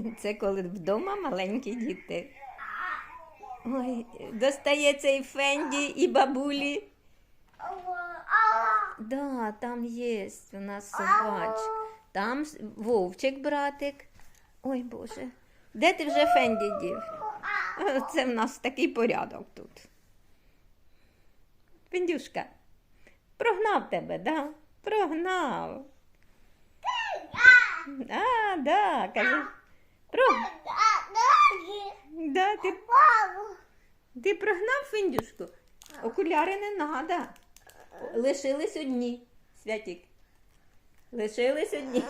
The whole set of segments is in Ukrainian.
Це коли вдома маленькі діти. Ой, достається і Фенді, і бабулі. Да, там є у нас собач. Там вовчик, братик. Ой Боже. Де ти вже Фенді дів? Це в нас такий порядок тут. Фендюшка, прогнав тебе, да? Прогнав. А, да, каже. Про... Да, ти, ти прогнав Фендюшку? Окуляри не надо. Лишились одні, Святік. Лишились одні.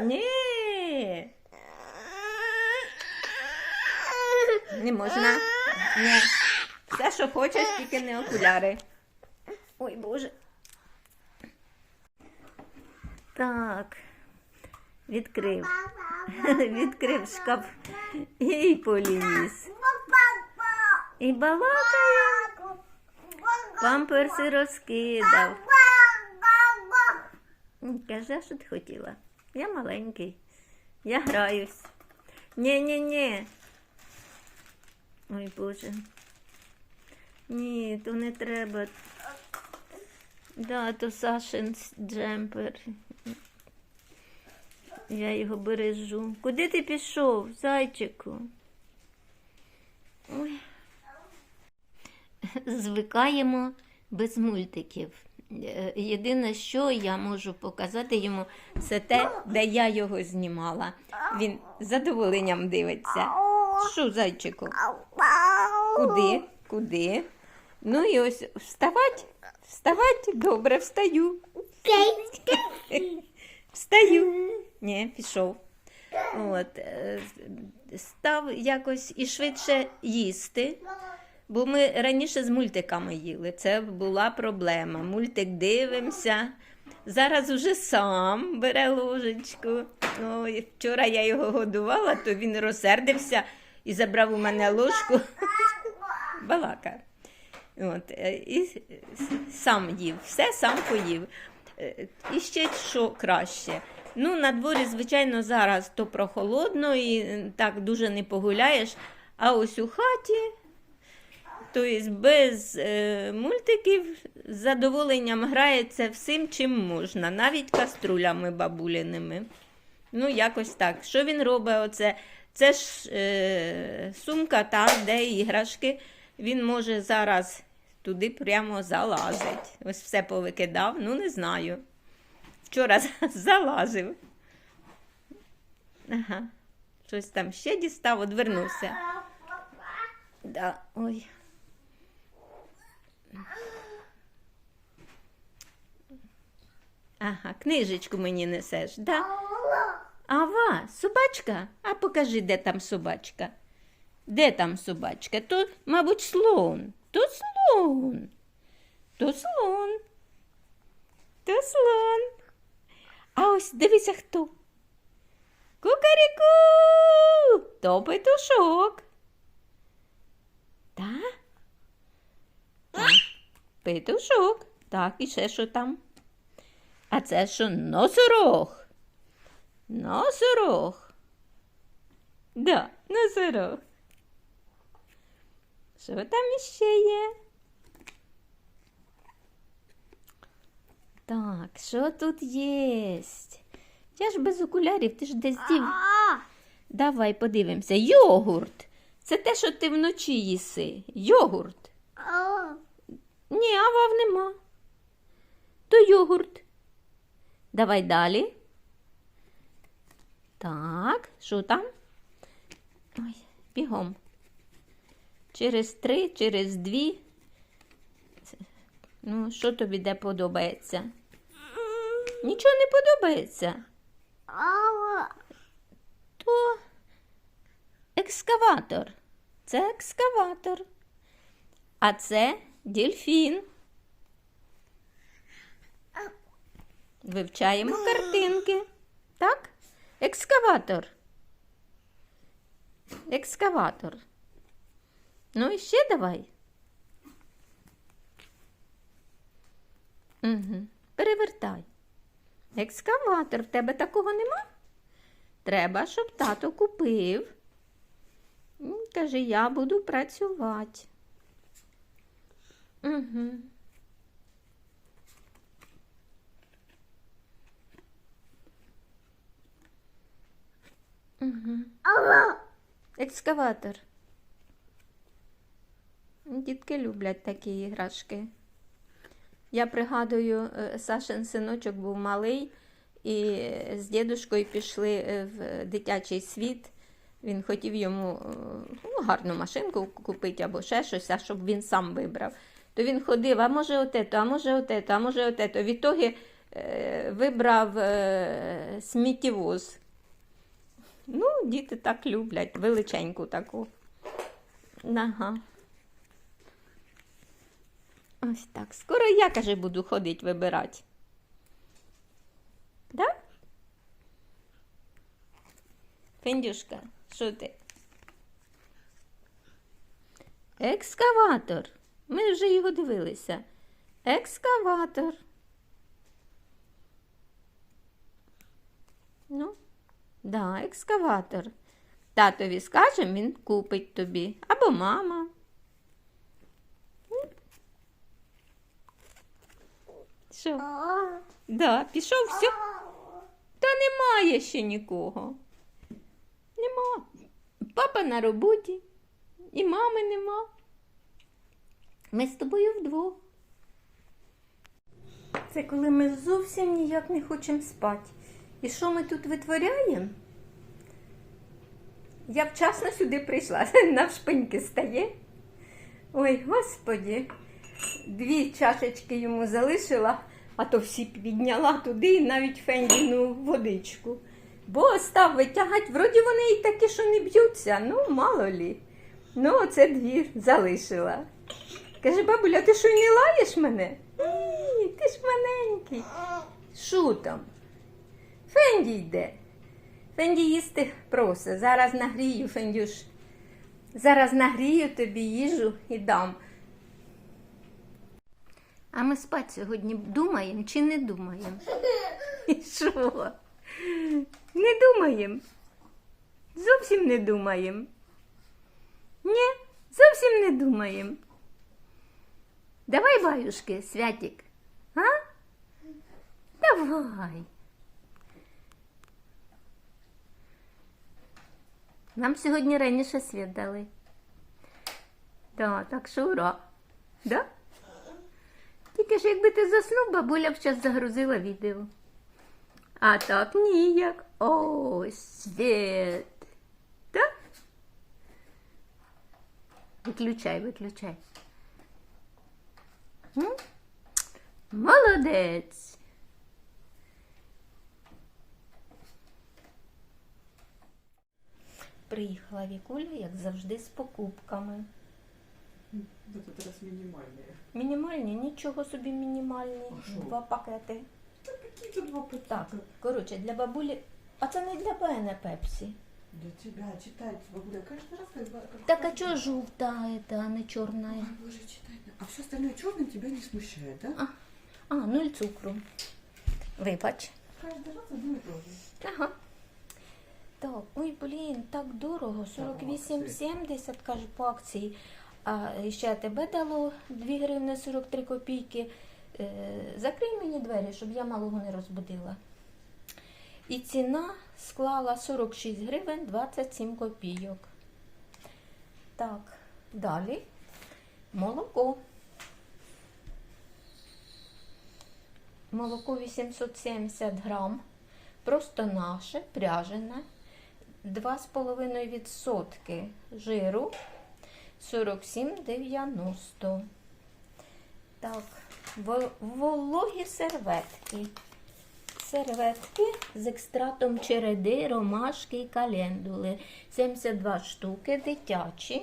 Ні. Не можна. Ні. Все, що хочеш, тільки не окуляри. Ой, Боже. Так. Відкрив. Відкрив шкаф і поліз. І балакає. Памперси розкидав. Каже, що ти хотіла? Я маленький. Я граюсь. Ні-ні-ні. Ой, Боже. Ні, то не треба. Да, то Сашин джемпер. Я його бережу. Куди ти пішов, зайчику? Ой. Звикаємо без мультиків. Е, Єдине, що я можу показати йому, це те, де я його знімала. Він з задоволенням дивиться. Що, зайчику? Куди? Куди? Ну і ось вставать, вставать, добре, встаю. Встаю. Ні, пішов. От, е, став якось і швидше їсти. Бо ми раніше з мультиками їли. Це була проблема. Мультик дивимося. Зараз уже сам бере ложечку. Ой, вчора я його годувала, то він розсердився і забрав у мене ложку. Балака. От, е, і сам їв, все сам поїв. Е, І ще що краще. Ну, на дворі, звичайно, зараз то прохолодно і е, так дуже не погуляєш. А ось у хаті, тобто без е, мультиків, з задоволенням грається всім, чим можна, навіть каструлями бабуляними. Ну, якось так. Що він робить? Оце? Це ж е, сумка, та, де іграшки. Він може зараз туди прямо залазить. Ось все повикидав, ну не знаю. Вчора залазив. Ага. Щось там ще дістав, одвернувся. Да, ой. Ага, книжечку мені несеш, да? Ава, собачка? А покажи, де там собачка. Де там собачка? То, мабуть, слон. То слон. То слон. То слон. А ось дивися хто. Кукаріку! То петушок. Та? Так. Петушок. Так, і ще що там? А це що носорог? Носорог. Да, носорог. Що там іще є? Так, що тут є? Я ж без окулярів, ти ж десь дів. Давай подивимося. Йогурт. Це те, що ти вночі їси. Йогурт. Ні, авав нема. То йогурт. Давай далі. Так, що там? Ой, бігом. Через три, через дві. Ну, що тобі де подобається? Нічого не подобається. То екскаватор. Це екскаватор. А це дельфін. Вивчаємо картинки. Так? Екскаватор. Екскаватор. Ну і ще давай. Угу. Перевертай. Екскаватор. В тебе такого нема? Треба, щоб тато купив. Каже, я буду працювати. Угу. Угу. Екскаватор. Дітки люблять такі іграшки. Я пригадую, е, Сашин синочок був малий, і з дідушкою пішли е, в дитячий світ. Він хотів йому е, ну, гарну машинку купити або ще щось, а щоб він сам вибрав. То він ходив, а може отето, а може отето, а може отето. Відтоді е, вибрав е, сміттєвоз. Ну, діти так люблять, величеньку таку. Ага. Ось так. Скоро я, каже, буду ходити вибирати. Да? Фендюшка, що ти? Екскаватор. Ми вже його дивилися. Екскаватор. Ну, да, екскаватор. Татові скажемо, він купить тобі. Або мама. Що? Да, пішов все. Та немає ще нікого. Нема. Папа на роботі, і мами нема. Ми з тобою вдвох. Це коли ми зовсім ніяк не хочемо спати. І що ми тут витворяємо? Я вчасно сюди прийшла, навшпиньки стає. Ой, господі, дві чашечки йому залишила, а то всі підняла туди навіть фендіну водичку. Бо став витягати, вроді вони і такі, що не б'ються, ну, мало лі. Ну, оце дві залишила. Каже, бабуля, ти що й не лаєш мене? Ні, ти ж маленький. Там? Фенді йде. Фенді їсти просить. Зараз нагрію, Фендюш. Зараз нагрію тобі їжу і дам. А ми спати сьогодні думаємо чи не думаємо? І Що? Не думаємо. Зовсім не думаємо. Ні, зовсім не думаємо. Давай, баюшки, святик. А? Давай. Нам сьогодні раніше світ дали. Да, так що ура. Да? Тільки ж якби ти заснув, бабуля б зараз загрузила відео. А так ніяк. О, світ. Да? Виключай, виключай. Молодець. Приїхала Вікуля, як завжди, з покупками. В этот раз минимальные. Мінімальні, нічого собі мінімальні. А що? Два пакети. Да какие-то два пакета. Так, коротше, для бабулі. А це не для мене пепсі. Для тебя читать, бабуля, каждый раз как, как Так а чого жовта, это, а не чорна? Ой, боже, читать. А все остальное черным тебя не смущает, да? А, нуль цукру. Вибач. Каждый раз одно и то же. Ага. Так, ой, блін, так дорого. 48,70, каже, по акції. А ще тебе дало 2 гривни 43 копійки. Е, закрий мені двері, щоб я малого не розбудила. І ціна склала 46 гривень 27 копійок. Так, далі молоко. Молоко 870 грам. Просто наше, пряжене. 2,5% жиру 47,90. Так, вологі серветки. Серветки з екстратом череди, ромашки і календули. 72 штуки, дитячі.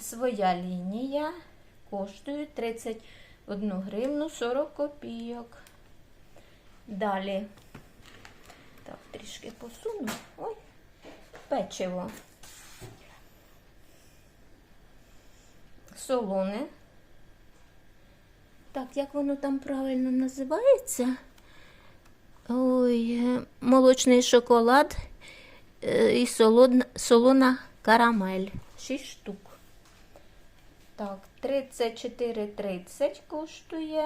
Своя лінія коштує 31 гривну 40 копійок. Далі. Так, трішки посуну. Ой, печиво. Солоне. Так, як воно там правильно називається? Ой, е, молочний шоколад е, і солодна, солона карамель. 6 штук. Так, 34,30 коштує.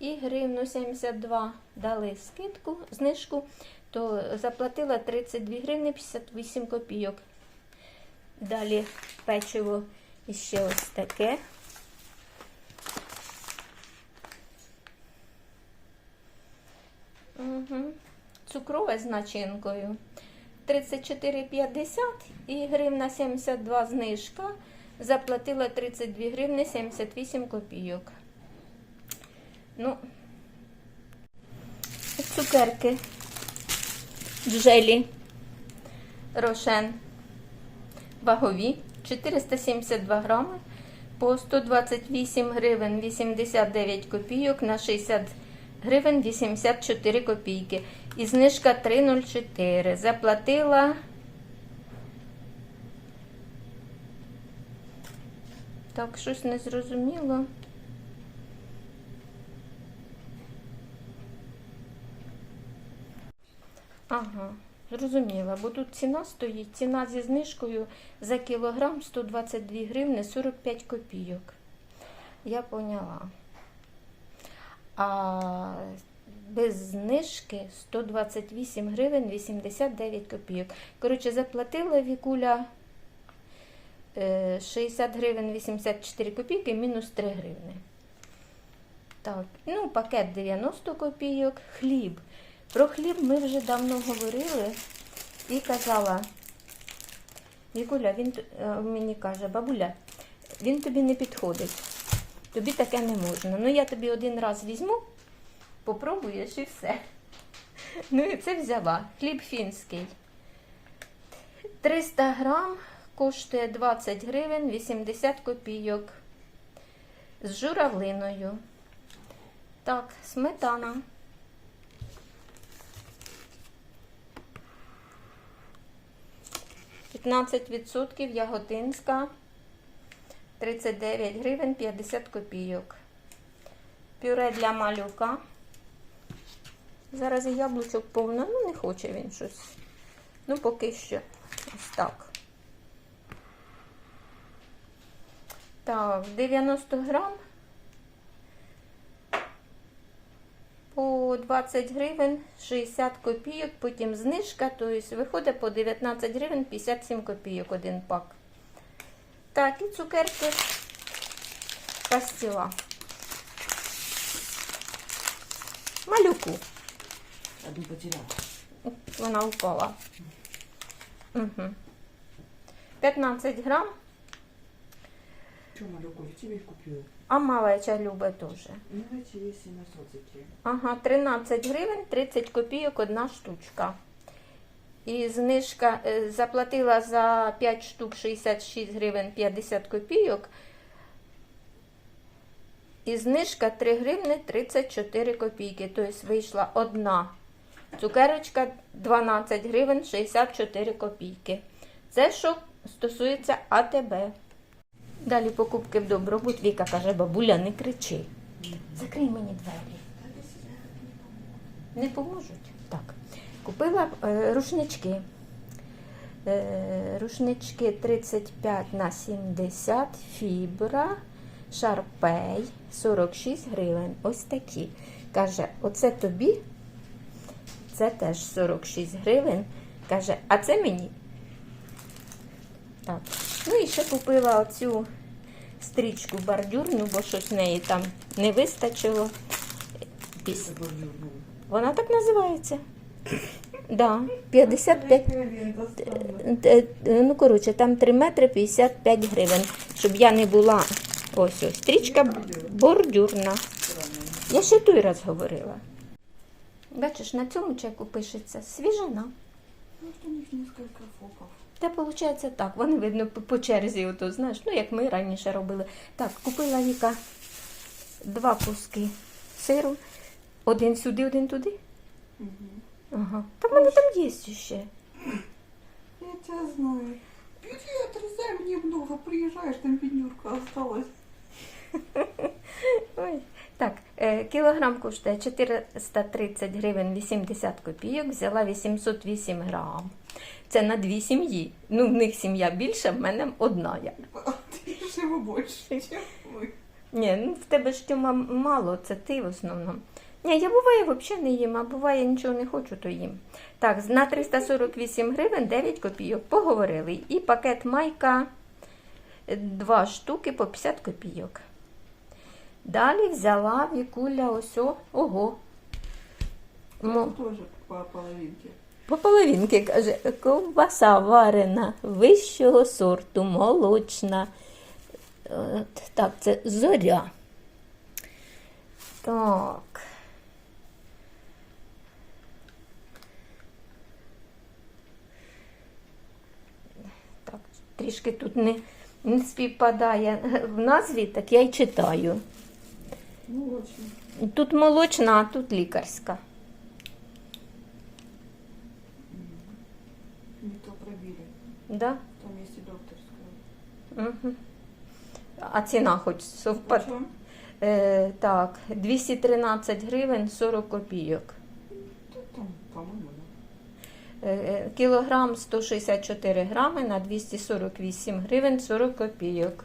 І гривну 72 дали скидку, знижку, то заплатила 32 гривни 58 копійок. Далі печиво іще ось таке. Угу. Цукрове з начинкою. 34,50 і гривна 72 знижка. Заплатила 32 гривни 78 копійок. Ну, цукерки. Джелі. Рошен. Вагові. 472 грами. По 128 гривень 89 копійок на 60 гривень 84 копійки. І знижка 3,04. Заплатила. Так, щось не зрозуміло. Ага, зрозуміла, бо тут ціна стоїть. Ціна зі знижкою за кілограм 122 гривни 45 копійок. Я поняла. А без знижки 128 гривень 89 копійок. Коротше, заплатила Вікуля е, 60 гривень 84 копійки мінус 3 гривни. Так, ну, пакет 90 копійок, хліб. Про хліб ми вже давно говорили і казала, Вікуля, він е, мені каже, бабуля, він тобі не підходить. Тобі таке не можна. Ну я тобі один раз візьму, попробуєш і все. Ну і це взяла. Хліб фінський. 300 грам коштує 20 гривень 80 копійок. З журавлиною. Так, сметана. П'ятнадцять відсотків яготинська. 39 гривень 50 копійок. Пюре для малюка. Зараз яблучок повно, ну не хоче він щось. Ну, поки що ось так. Так, 90 грам. По 20 гривень 60 копійок, потім знижка, тобто виходить по 19 гривень 57 копійок один пак. Так, і цукерки пастила. Малюку. Одну потеряла. Вона впала. Угу. 15 грам, Что, малюку, я тебе их купила. а малеча любить теж. Ну, эти есть на социки. Ага, 13 гривень, 30 копійок одна штучка. І знижка е, заплатила за 5 штук 66 гривень 50 копійок. І знижка 3 гривни 34 копійки. Тобто вийшла одна цукерочка 12 гривень 64 копійки. Це що стосується АТБ. Далі покупки в добробут. Віка каже, бабуля, не кричи. Закрий мені двері. Не поможуть? Так. Купила е, рушнички. Е, рушнички 35 на 70, фібра, шарпей 46 гривень. Ось такі. Каже, оце тобі, це теж 46 гривень. Каже, а це мені. Так. Ну і ще купила оцю стрічку бордюрну, бо щось в неї там не вистачило. Піс- вона так називається. Да, 55. Е, е, Ну, коротше, там 3 метри 55 гривень. Щоб я не була. Ось ось. Стрічка бордюрна. Я ще той раз говорила. Бачиш, на цьому чеку пишеться свіжина. Ну, что у них несколько фоков. Та виходить так, вони видно по- черзі, ото, знаєш, ну як ми раніше робили. Так, купила Віка два куски сиру. Один сюди, один туди. Угу. Ага. Та в мене там є ще. Я тебя знаю. Бери, отрезай мне много, приезжаешь, там пенюрка осталась. Ой. Так, е, кілограм коштує 430 гривень 80 копійок, взяла 808 грам. Це на дві сім'ї. Ну, в них сім'я більша, в мене одна. Я. А ты же его больше. Ні, ну в тебе ж тьома мало, це ти в основному. Ні, я буває взагалі не їм, а буває нічого не хочу, то їм. Так, на 348 гривень 9 копійок. Поговорили. І пакет майка 2 штуки по 50 копійок. Далі взяла Вікуля ось ого. Мо- Тоже по половинке. По половинки каже, ковбаса варена вищого сорту, молочна. От, так, це зоря. Так. Так, трішки тут не, не співпадає в назві, так я й читаю. Очень. Тут молочна, а тут лікарська. Не то пробили. Да? Там есть и докторская. Угу. А ціна хоч совпад. Е, так, 213 гривень 40 копійок. Там, по-моему, да. Е, е, кілограм 164 грами на 248 гривень 40 копійок.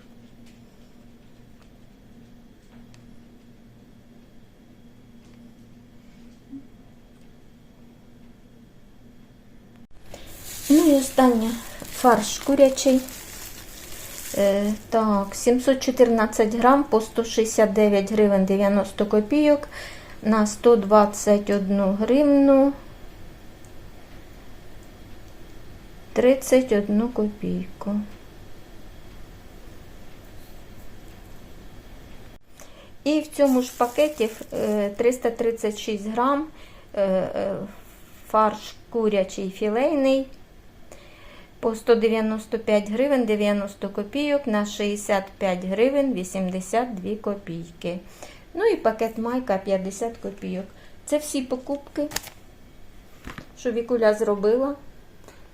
Ну і останнє фарш курячий. Е, так, 714 грам по 169 гривень 90 копійок на 121 гривну 31 копійку. І в цьому ж пакеті е, 336 грам е, е, фарш курячий філейний по 195 гривень 90 копійок на 65 гривень 82 копійки. Ну і пакет майка 50 копійок. Це всі покупки, що Вікуля зробила.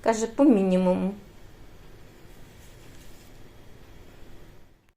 Каже, по мінімуму